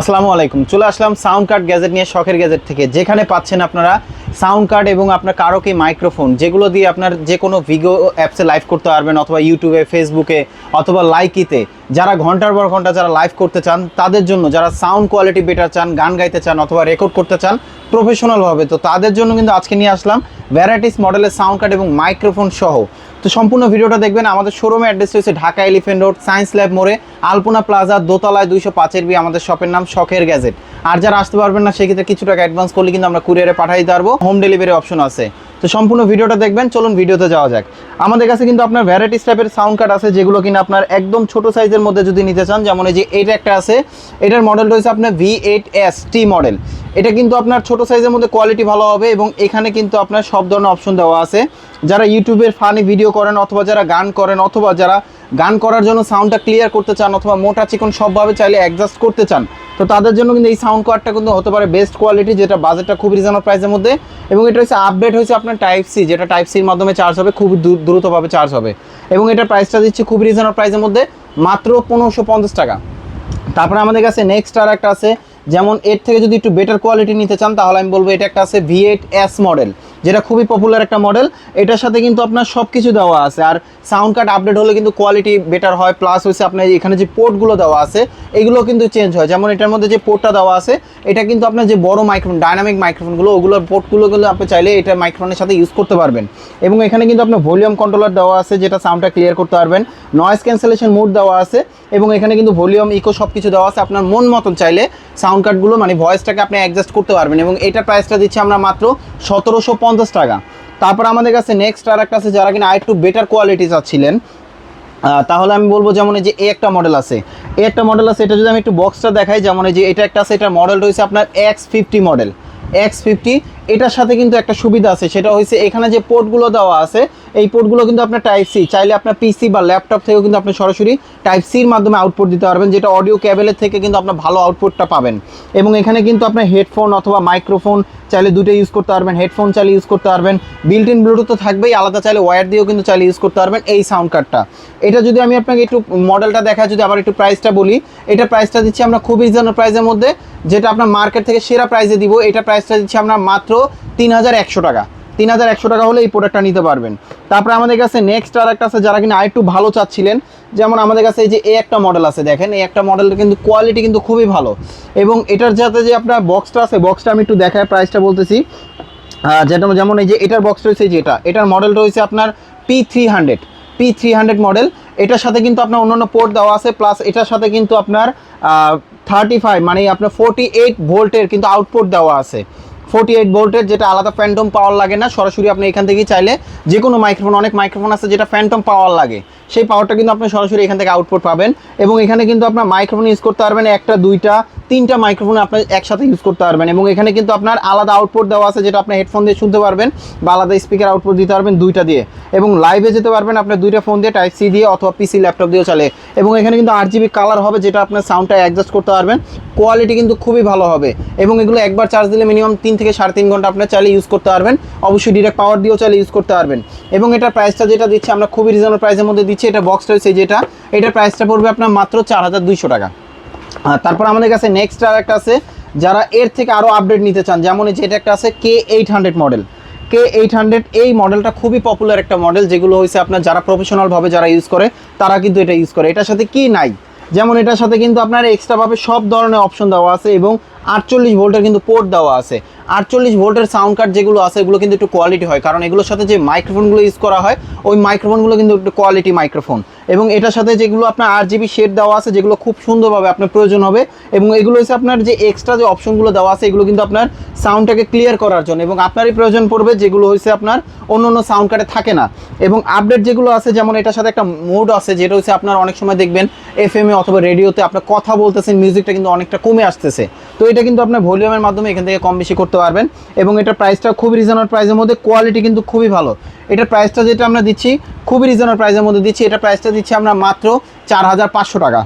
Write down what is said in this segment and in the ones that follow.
আসসালামু আলাইকুম। চলে আসলাম সাউন্ড কার্ড গ্যাজেট নিয়ে শখের গ্যাজেট থেকে। যেখানে পাচ্ছেন আপনারা সাউন্ড কার্ড এবং আপনার কারোকে মাইক্রোফোন যেগুলো দিয়ে আপনার যে কোনো ভিডিও অ্যাপসে লাইভ করতে পারবেন অথবা ইউটিউবে ফেসবুকে অথবা লাইকিতে যারা ঘণ্টার পর ঘণ্টা যারা লাইভ করতে চান, তাদের জন্য যারা সাউন্ড কোয়ালিটি বেটার চান, গান গাইতে চান অথবা রেকর্ড করতে চান প্রফেশনালভাবে তো তাদের জন্য কিন্তু আজকে নিয়ে আসলাম ভ্যারাইটিস মডেলের সাউন্ড কার্ড এবং মাইক্রোফোন সহ। তো সম্পূর্ণ ভিডিওটা দেখবেন, আমাদের শোরুমের অ্যাড্রেস রয়েছে Dhaka elephant road science lab মোড়ে, আলপনা প্লাজা, দোতলায় দুইশো পাঁচের বি, আমাদের শপের নাম শখের গ্যাজেট। আর যারা আসতে পারবেন না, সেক্ষেত্রে কিছু টাকা অ্যাডভান্স করলে কিন্তু আমরা কুরিয়ারে পাঠাই দিতে পারব হোম ডেলিভারি অপশন আছে। তো সম্পূর্ণ ভিডিওটা দেখবেন, চলুন ভিডিওতে যাওয়া যাক। আমাদের কাছে কিন্তু আপনার ভ্যারাইটিস টাইপের সাউন্ড কার্ড আছে, যেগুলো কিনা আপনার একদম ছোট সাইজের মধ্যে যদি নিতে চান, যেমন এই যে এইটা একটা আছে, এটার মডেল রয়েছে আপনার V eight S T model এটা কিন্তু আপনার ছোট সাইজের মধ্যে কোয়ালিটি ভালো হবে এবং এখানে কিন্তু আপনার সব ধরনের অপশন দেওয়া আছে। যারা ইউটিউবের ফানি ভিডিও করেন অথবা যারা গান করেন অথবা যারা গান করার জন্য সাউন্ডটা ক্লিয়ার করতে চান অথবা মোটা চিকন সবভাবে চাইলে অ্যাডজাস্ট করতে চান, তো তাদের জন্য কিন্তু এই সাউন্ড কার্ডটা কিন্তু হতে পারে বেস্ট কোয়ালিটি যেটা বাজেটটা খুব রিজনেবল প্রাইসের মধ্যে এবং এটা হচ্ছে আপডেট হয়েছে আপনার টাইপ সি যেটা টাইপ সির মাধ্যমে চার্জ হবে, খুব দ্রু- দ্রুতভাবে চার্জ হবে এবং এটার প্রাইসটা দিচ্ছে খুব রিজনেবল প্রাইসের মধ্যে মাত্র পনেরোশো পঞ্চাশ টাকা। তারপরে আমাদের কাছে নেক্সট আর একটা আছে, যেমন এর থেকে যদি একটু বেটার কোয়ালিটি নিতে চান তাহলে আমি বলব এটা একটা আছে ভি এইট এস মডেল যেটা খুবই পপুলার একটা মডেল এটার সাথে কিন্তু আপনার সব কিছু দেওয়া আছে। আর সাউন্ড কার্ড আপডেট হলে কিন্তু কোয়ালিটি বেটার হয় প্লাস হচ্ছে আপনার এখানে যে পোর্টগুলো দেওয়া আছে, এগুলো কিন্তু চেঞ্জ হয়। যেমন এটার মধ্যে যে পোর্টটা দেওয়া আছে, এটা কিন্তু আপনার যে বড় মাইক্রোফোন ডাইনামিক মাইক্রোফোনগুলো ওগুলোর পোর্টগুলো কিন্তু আপনি চাইলে এটা মাইক্রোফোনের সাথে ইউজ করতে পারবেন। এবং এখানে কিন্তু আপনার ভলিউম কন্ট্রোলার দেওয়া আছে, যেটা সাউন্ডটা ক্লিয়ার করতে পারবেন। নয়েজ ক্যান্সেলেশন মোড দেওয়া আছে, এবং এখানে কিন্তু ভলিউম ইকো সব কিছু দেওয়া আছে। আপনার মন মতন চাইলে সাউন্ড কার্ডগুলো মানে ভয়েসটাকে আপনি অ্যাডজাস্ট করতে পারবেন। এবং এটা প্রাইসটা দিচ্ছি আমরা মাত্র সতেরোশো পঞ্চাশ টাকা। তারপর আমাদের কাছে নেক্সট আর একটা আছে যারা কিনা আর একটু বেটার কোয়ালিটি চাচ্ছিলেন তাহলে আমি বলব যেমন এই যে এ একটা মডেল আছে। এ একটা মডেল আছে, এটা যদি আমি একটু বক্সটা দেখাই, যেমন এই যে এটা একটা আছে এটার মডেল রয়েছে আপনার X fifty model X fifty এটার সাথে কিন্তু একটা সুবিধা আছে, সেটা হয়েছে এখানে যে পোর্টগুলো দেওয়া আছে এই পোর্টগুলো কিন্তু আপনার টাইপ সি চাইলে আপনার পিসি বা ল্যাপটপ থেকেও কিন্তু আপনি সরাসরি টাইপ সির মাধ্যমে আউটপুট দিতে পারবেন, যেটা অডিও ক্যাবেলের থেকে কিন্তু আপনার ভালো আউটপুটটা পাবেন। এবং এখানে কিন্তু আপনার হেডফোন অথবা মাইক্রোফোন চাইলে দুটো ইউজ করতে পারবেন হেডফোন চাইলে ইউজ করতে পারবেন বিল্ট ইন ব্লুটুথ তো থাকবেই, আলাদা চাইলে ওয়্যার দিয়েও কিন্তু চাইলে ইউজ করতে পারবেন এই সাউন্ড কার্ডটা এটা যদি আমি আপনাকে একটু মডেলটা দেখা যদি আবার একটু প্রাইসটা বলি, এটা প্রাইসটা দিচ্ছি আমরা খুব রিজনেবল প্রাইসের মধ্যে, যেটা আপনার মার্কেট থেকে সেরা প্রাইসে দিব, এটা প্রাইসটা দিচ্ছি আমরা মাত্র তিন হাজার একশো টাকা। তিন হাজার একশো টাকা হলে এই প্রোডাক্টটা নিতে পারবেন। তারপরে আমাদের কাছে নেক্সট আর একটা আছে যারা কিনা আরেকটু ভালো চাচ্ছিলেন, যেমন আমাদের কাছে এই যে এই একটা মডেল আছে দেখেন এই একটা মডেলের কিন্তু কোয়ালিটি কিন্তু খুবই ভালো। এবং এটার যাতে যে আপনার বক্সটা আছে বক্সটা আমি একটু দেখায় প্রাইসটা বলতেছি। যেটা যেমন এই যে এটার বক্স রয়েছে যেটা এটার মডেল রয়েছে আপনার P three hundred P three hundred model এটার সাথে কিন্তু আপনার অন্যান্য পোর্ট দেওয়া আছে প্লাস এটার সাথে কিন্তু আপনার থার্টি ফাইভ মানে আপনার ফোর্টি এইট ভোল্টের কিন্তু আউটপুট দেওয়া আছে। ফোর্টি এইট ভোল্টের যেটা আলাদা ফ্যান্টম পাওয়ার লাগে না, সরাসরি আপনি এখান থেকেই চাইলে যে কোনো মাইক্রোফোন অনেক মাইক্রোফোন আছে যেটা ফ্যান্টম পাওয়ার লাগে। সেই পাওয়ারটা কিন্তু আপনি সরাসরি এখান থেকে আউটপুট পাবেন। এবং এখানে কিন্তু আপনার মাইক্রোফোন ইউজ করতে পারবেন একটা, দুইটা তিনটা মাইক্রোফোন আপনি একসাথে ইউজ করতে পারবেন এবং এখানে কিন্তু আপনার আলাদা আউটপুট দেওয়া আছে যেটা আপনি হেডফোন দিয়ে শুনতে পারবেন বা আলাদা স্পিকার আউটপুট দিতে পারবেন দুইটা দিয়ে। এবং লাইভে যেতে পারবেন আপনার দুইটা ফোন দিয়ে টাইপ সি দিয়ে অথবা পিসি ল্যাপটপ দিয়েও চলে। এবং এখানে কিন্তু আট জিবি কালার হবে যেটা আপনার সাউন্ডটা অ্যাডজাস্ট করতে পারবেন। কোয়ালিটি কিন্তু খুবই ভালো হবে। এবং এগুলো একবার চার্জ দিলে মিনিমাম তিন থেকে সাড়ে তিন ঘণ্টা আপনার চাইলে ইউজ করতে পারবেন। অবশ্যই ডিরেক্ট পাওয়ার দিয়েও চাইলে ইউজ করতে পারবেন। এবং এটার প্রাইসটা যেটা দিচ্ছে আমরা খুবই রিজনেবল প্রাইসের মধ্যে দিচ্ছি, এটা বক্স রয়েছে যেটা। এটার প্রাইসটা পড়বে আপনার মাত্র চার হাজার দুইশো টাকা। তারপর আমাদের কাছে নেক্সট আর একটা আছে, যারা এর থেকে আরও আপডেট নিতে চান, যেমন এই যে এটা একটা আছে K eight hundred model K eight hundred এই মডেলটা খুবই পপুলার একটা মডেল যেগুলো হয়েছে আপনার যারা প্রফেশনালভাবে যারা ইউজ করে, তারা কিন্তু এটা ইউজ করে। এটার সাথে কি নাই? যেমন এটার সাথে কিন্তু আপনার এক্সট্রাভাবে সব ধরনের অপশন দেওয়া আছে এবং আটচল্লিশ ভোল্টের কিন্তু পোর্ট দেওয়া আছে। আটচল্লিশ ভোল্টের সাউন্ড কার্ড যেগুলো আছে, এগুলো কিন্তু একটু কোয়ালিটি হয়, কারণ এগুলোর সাথে যে মাইক্রোফোনগুলো ইউজ করা হয়, ওই মাইক্রোফোনগুলো কিন্তু একটু কোয়ালিটি মাইক্রোফোন এবং এটার সাথে যেগুলো আপনার আট জিবি শেড দেওয়া আছে, যেগুলো খুব সুন্দরভাবে আপনার প্রয়োজন হবে, এবং এগুলো হচ্ছে আপনার যে এক্সট্রা যে অপশনগুলো দেওয়া আছে, এগুলো কিন্তু আপনার সাউন্ডটাকে ক্লিয়ার করার জন্য, এবং আপনারই প্রয়োজন পড়বে যেগুলো হচ্ছে আপনার অন্য অন্য সাউন্ড কার্ডে থাকে না। এবং আপডেট যেগুলো আছে, যেমন এটার সাথে একটা মোড আছে, যেটা হচ্ছে আপনার অনেক সময় দেখবেন এফ এম এ অথবা রেডিওতে আপনার কথা বলতেছেন মিউজিকটা কিন্তু অনেকটা কমে আসতেছে। তো এটা কিন্তু আপনার ভলিউমের মাধ্যমে এখান থেকে কম বেশি করতে পারবেন, এবং এটার প্রাইসটা খুবই রিজনেবল প্রাইসের মধ্যে কোয়ালিটি কিন্তু খুবই ভালো। এটার প্রাইসটা যেটা আমরা দিচ্ছি, খুবই রিজনেবল প্রাইসের মধ্যে দিচ্ছি। এটা প্রাইসটা দিচ্ছি আমরা মাত্র চার হাজার পাঁচশো টাকা।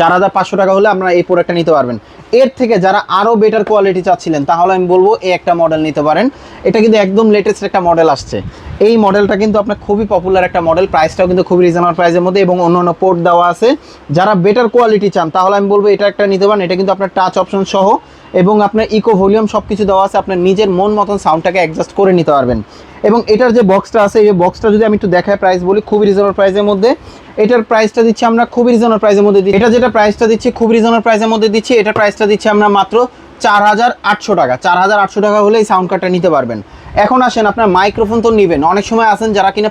চার হাজার পাঁচশো টাকা হলে আপনারা এই প্রোডাক্টটা নিতে পারবেন। এর থেকে যারা আরও বেটার কোয়ালিটি চাচ্ছিলেন, তাহলে আমি বলব এই একটা মডেল নিতে পারেন। এটা কিন্তু একদম লেটেস্ট একটা মডেল আসছে। এই মডেলটা কিন্তু আপনার খুবই পপুলার একটা মডেল প্রাইসটাও কিন্তু খুবই রিজনেবল প্রাইসের মধ্যে এবং অন্য অন্য পোর্ট দেওয়া আছে। যারা বেটার কোয়ালিটি চান, তাহলে আমি বলব এটা একটা নিতে পারেন। এটা কিন্তু আপনার টাচ অপশন সহ এবং আপনার ইকো ভলিউম সব কিছু দেওয়া আছে। আপনার নিজের মন মতন সাউন্ডটাকে অ্যাডজাস্ট করে নিতে পারবেন। এবং এটার যে বক্সটা আছে, এই বক্সটা যদি আমি একটু দেখায় প্রাইস বলি, খুবই রিজনেবল প্রাইসের মধ্যে। এটার প্রাইসটা দিচ্ছি আমরা খুবই রিজনেবল প্রাইসের মধ্যে দিচ্ছি। এটা যেটা প্রাইসটা দিচ্ছি খুব রিজনেবল প্রাইসের মধ্যে দিচ্ছি। এটা প্রাইসটা দিচ্ছি আমরা মাত্র চার হাজার আটশো টাকা। চার হাজার আটশো টাকা হলে এই সাউন্ড কার্ডটা নিতে পারবেন। এখন আসেন, আপনার মাইক্রোফোন তো নেবেন। অনেক সময় আসেন যারা কিনা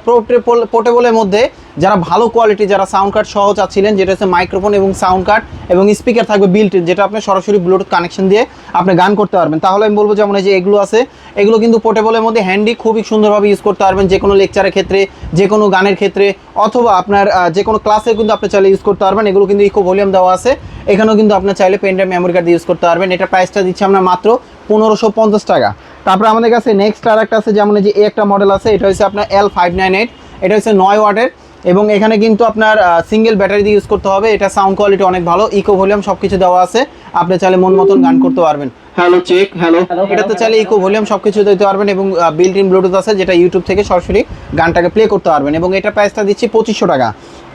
পোর্টেবলের মধ্যে যারা ভালো কোয়ালিটি যারা সাউন্ড কার্ড সহ চাচ্ছিলেন, যেটা হচ্ছে মাইক্রোফোন এবং সাউন্ড কার্ড এবং স্পিকার থাকবে বিল্ট যেটা আপনি সরাসরি ব্লুটুথ কানেকশন দিয়ে আপনি গান করতে পারবেন। তাহলে আমি বলব যেমন এই যে এগুলো আছে, এগুলো কিন্তু পোর্টেবলের মধ্যে হ্যান্ডি খুবই সুন্দরভাবে ইউজ করতে পারবেন যে কোনো লেকচারের ক্ষেত্রে, যে কোনো গানের ক্ষেত্রে, অথবা আপনার যে কোনো ক্লাসে কিন্তু আপনি চাইলে ইউজ করতে পারবেন। এগুলো কিন্তু ইকো ভলিউম দেওয়া আছে। এখানেও কিন্তু আপনার চাইলে পেনড্রাইভ মেমোরি কার্ড ইউজ করতে পারবেন। এটা প্রাইসটা দিচ্ছে আমরা মাত্র পনেরোশো টাকা। তারপরে আমাদের কাছে নেক্সট আর একটা আছে যেমন যে এই একটা মডেল আছে এটা হচ্ছে আপনার এল ফাইভ নাইন এইট এটা হচ্ছে নয় ওয়াটের। এবং এখানে কিন্তু আপনার সিঙ্গেল ব্যাটারি দিয়ে ইউজ করতে হবে এটা সাউন্ড কোয়ালিটি অনেক ভালো ইকো ভলিউম সব কিছু দেওয়া আছে আপনি চাইলে মন মতন গান করতে পারবেন। হ্যালো চেক হ্যালো এটাতে চাইলে ইকো ভলিউম সব কিছু দিতে পারবেন এবং বিল্ট ইন ব্লুটুথ আছে যেটা ইউটিউব থেকে সরাসরি গানটাকে প্লে করতে পারবেন। এবং এটা প্রাইসটা দিচ্ছি পঁচিশশো টাকা।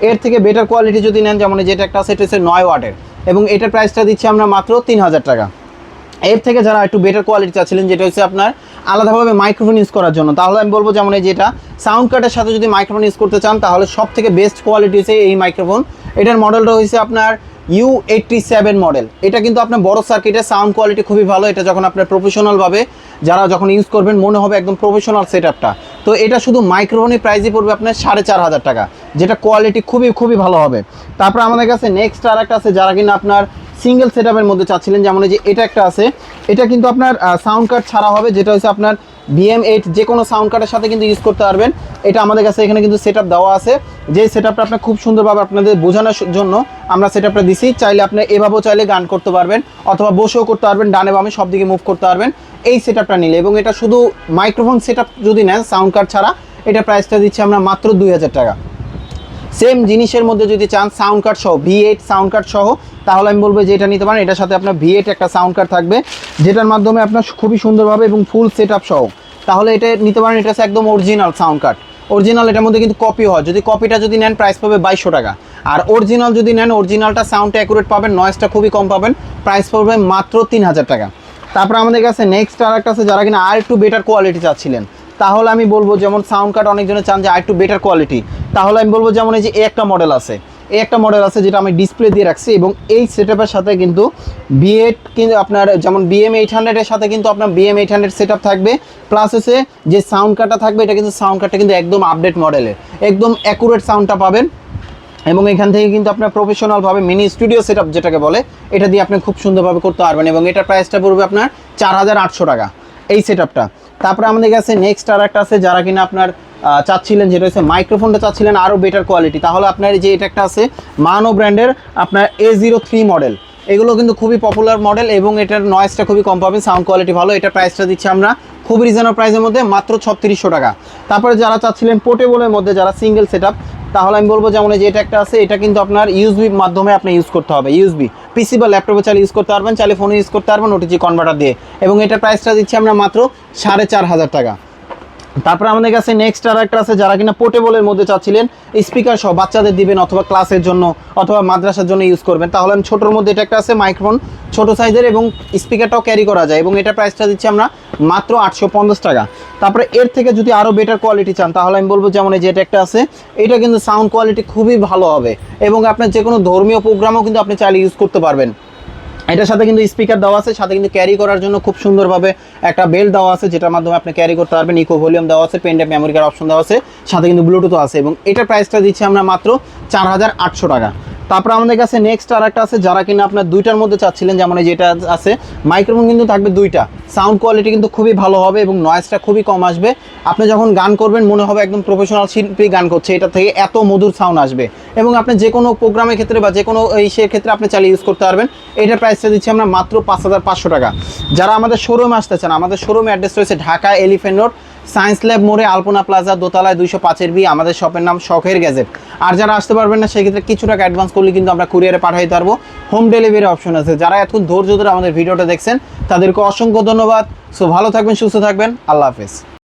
এর থেকে বেটার কোয়ালিটি যদি নেন যেমন যেটা একটা আছে এটা হচ্ছে নয় ওয়াটের। এবং এটার প্রাইসটা দিচ্ছি আমরা মাত্র তিন হাজার টাকা। এর থেকে যারা একটু বেটার কোয়ালিটি চাচ্ছিলেন, যেটা হচ্ছে আপনার আলাদাভাবে মাইক্রোফোন ইউজ করার জন্য। তাহলে আমি বলব যেমন এই যেটা সাউন্ড কার্ডের সাথে যদি মাইক্রোফোন ইউজ করতে চান, তাহলে সব থেকে বেস্ট কোয়ালিটি হচ্ছে এই মাইক্রোফোন এটার মডেলটা হয়েছে আপনার ইউ এইটটি সেভেন মডেল এটা কিন্তু আপনার বড় সার্কিটের সাউন্ড কোয়ালিটি খুবই ভালো। এটা যখন আপনার প্রফেশনালভাবে যারা যখন ইউজ করবেন, মনে হবে একদম প্রফেশনাল সেট আপটা তো এটা শুধু মাইক্রোফোনের প্রাইসই পড়বে আপনার সাড়ে চার হাজার টাকা, যেটা কোয়ালিটি খুবই খুবই ভালো হবে। তারপর আমাদের কাছে নেক্সট আর একটা আছে, যারা কিনা আপনার সিঙ্গেল সেট মধ্যে চাচ্ছিলেন, যেমন যে এটা একটা আছে। এটা কিন্তু আপনার সাউন্ড কার্ড ছাড়া হবে, যেটা হচ্ছে আপনার বিএম এইট যে কোনো সাউন্ড কার্ডের সাথে কিন্তু ইউজ করতে পারবেন। এটা আমাদের কাছে এখানে কিন্তু সেট দেওয়া আছে। যে সেট আপটা আপনার খুব সুন্দরভাবে আপনাদের বোঝানোর জন্য আমরা সেট আপটা দিছি। চাইলে আপনি এভাবেও চাইলে গান করতে পারবেন, অথবা বসেও করতে পারবেন, ডানে বামে সব দিকে মুভ করতে পারবেন। এই সেট আপটা নিলে, এবং এটা শুধু মাইক্রোফোন সেট যদি নেন সাউন্ড কার্ড ছাড়া, এটা প্রাইসটা দিচ্ছি আমরা মাত্র দুই হাজার টাকা। সেম জিনিসের মধ্যে যদি চান সাউন্ড কার্ড সহ ভি এইট সাউন্ড কার্ড সহ তাহলে আমি বলব যে এটা নিতে পারেন। এটার সাথে আপনার ভিএট একটা সাউন্ড কার্ড থাকবে, যেটার মাধ্যমে আপনার খুবই সুন্দরভাবে এবং ফুল সেট আপ সহ। তাহলে এটা নিতে পারেন, এটা একদম অরিজিনাল সাউন্ড কার্ড অরিজিনাল এটার মধ্যে কিন্তু কপি হয়। যদি কপিটা যদি নেন প্রাইস পাবে বাইশশো টাকা। আর অরিজিনাল যদি নেন অরিজিনালটা সাউন্ডটা অ্যাকুরেট পাবেন নয়েজটা খুবই কম পাবেন প্রাইস পড়বে মাত্র তিন হাজার টাকা। তারপর আমাদের কাছে নেক্সট আর একটা আছে, যারা কিনা আর একটু বেটার কোয়ালিটি চাচ্ছিলেন। তাহলে আমি বলব, যেমন সাউন্ড কার্ড অনেকজনে চান যে আর একটু বেটার কোয়ালিটি তাহলে আমি বলব, যেমন এই যে একটা মডেল আছে। এই একটা মডেল আছে যেটা আমি ডিসপ্লে দিয়ে রাখছি এবং এই সেটআপের সাথে কিন্তু বিএড কিন্তু আপনার যেমন বিএম এইট হান্ড্রেডের সাথে কিন্তু আপনার বিএম এইট হান্ড্রেড সেট থাকবে। প্লাস হচ্ছে যে সাউন্ড কার্ডটা থাকবে, এটা কিন্তু সাউন্ড কার্ডটা কিন্তু একদম আপডেট মডেলের একদম অ্যাকুরেট সাউন্ডটা পাবেন। এবং এখান থেকে কিন্তু আপনার প্রফেশনালভাবে মিনি স্টুডিও সেট যেটাকে বলে, এটা দিয়ে আপনি খুব সুন্দরভাবে করতে পারবেন এবং এটার প্রাইসটা পড়বে আপনার চার হাজার আটশো টাকা। এই সেট তারপরে আমাদের কাছে নেক্সট আর একটা আছে, যারা কিনা আপনার চাচ্ছিলেন যেটা হচ্ছে মাইক্রোফোনটা চাচ্ছিলেন আরও বেটার কোয়ালিটি তাহলে আপনার যে এটা একটা আছে মানো ব্র্যান্ডের আপনার এ জিরো থ্রি মডেল এগুলো কিন্তু খুবই পপুলার মডেল এবং এটার নয়েজটা খুবই কম পাবেন সাউন্ড কোয়ালিটি ভালো। এটা প্রাইসটা দিচ্ছি আমরা খুব রিজনেবল প্রাইসের মধ্যে মাত্র ছত্রিশশো টাকা। তারপরে যারা চাচ্ছিলেন পোর্টেবলের মধ্যে, যারা সিঙ্গেল সেট তাহলে আমি বলব যেমন যে এটা একটা আছে, এটা কিন্তু আপনার ইউএসবি মাধ্যমে আপনি ইউজ করতে হবে। ইউজবি পিসি বা ল্যাপটপে চাইলে ইউজ করতে পারবেন, চাইলে ফোনে ইউজ করতে পারবেন ওটিজি কনভার্টার দিয়ে। এবং এটার প্রাইসটা দিচ্ছি আমরা মাত্র সাড়ে চার হাজার টাকা। তারপরে আমাদের কাছে নেক্সট আর একটা আছে, যারা কিনা পোর্টেবলের মধ্যে চাচ্ছিলেন স্পিকার সহ বাচ্চাদের দিবেন অথবা ক্লাসের জন্য, অথবা মাদ্রাসার জন্য ইউজ করবেন। তাহলে আমি ছোটোর মধ্যে এটা একটা আছে মাইক্রোফোন ছোটো সাইজের এবং স্পিকারটাও ক্যারি করা যায় এবং এটা প্রাইসটা দিচ্ছি আমরা মাত্র আটশো পঞ্চাশ টাকা। তারপরে এর থেকে যদি আরও বেটার কোয়ালিটি চান, তাহলে আমি বলব যেমন এই যে এটা একটা আছে, এটা কিন্তু সাউন্ড কোয়ালিটি খুবই ভালো হবে এবং আপনার যে কোনো ধর্মীয় প্রোগ্রামও কিন্তু আপনি চাইলে ইউজ করতে পারবেন। এটার সাথে কিন্তু স্পিকার দেওয়া আছে, সাথে কিন্তু ক্যারি করার জন্য খুব সুন্দরভাবে একটা বেল্ট দেওয়া আছে, যেটার মাধ্যমে আপনি ক্যারি করতে পারবেন ইকো ভলিউম দেওয়া আছে pen drive memory card option দেওয়া আছে, সাথে কিন্তু ব্লুটুথও আছে এবং এটার প্রাইসটা দিচ্ছি আমরা মাত্র চার হাজার আটশো টাকা। তারপর আমাদের কাছে নেক্সট আর একটা আছে, যারা কিনা আপনার দুইটার মধ্যে চাচ্ছিলেন, যেমন এই যেটা আছে মাইক্রোফোন কিন্তু থাকবে দুইটা। সাউন্ড কোয়ালিটি কিন্তু খুবই ভালো হবে এবং নয়েজটা খুবই কম আসবে। আপনি যখন গান করবেন, মনে হবে একদম প্রফেশনাল শিল্পী গান করছে, এটা থেকে এত মধুর সাউন্ড আসবে। এবং আপনি যে কোনো প্রোগ্রামের ক্ষেত্রে বা যে কোনো সে ক্ষেত্রে আপনি চালিয়ে ইউজ করতে পারবেন। এটার প্রাইসটা দিচ্ছি আমরা মাত্র পাঁচ হাজার পাঁচশো টাকা। যারা আমাদের শোরুমে আসতে চান, আমাদের শোরুমে অ্যাড্রেস রয়েছে Dhaka elephant road science lab মোড়ে আলপনা প্লাজা দোতলায় দুইশো পাঁচের বি আমাদের শপের নাম শখের গ্যাজেট আর যারা আসতে পারবেন না, সেক্ষেত্রে কিছু টাকা অ্যাডভান্স করলে কিন্তু আমরা কুরিয়ারে পাঠাইতে পারব হোম ডেলিভারি অপশন আছে। যারা এতক্ষণ ধৈর্য ধরে আমাদের ভিডিওটা দেখছেন, তাদেরকে অসংখ্য ধন্যবাদ। সো ভালো থাকবেন, সুস্থ থাকবেন। আল্লাহ হাফেজ।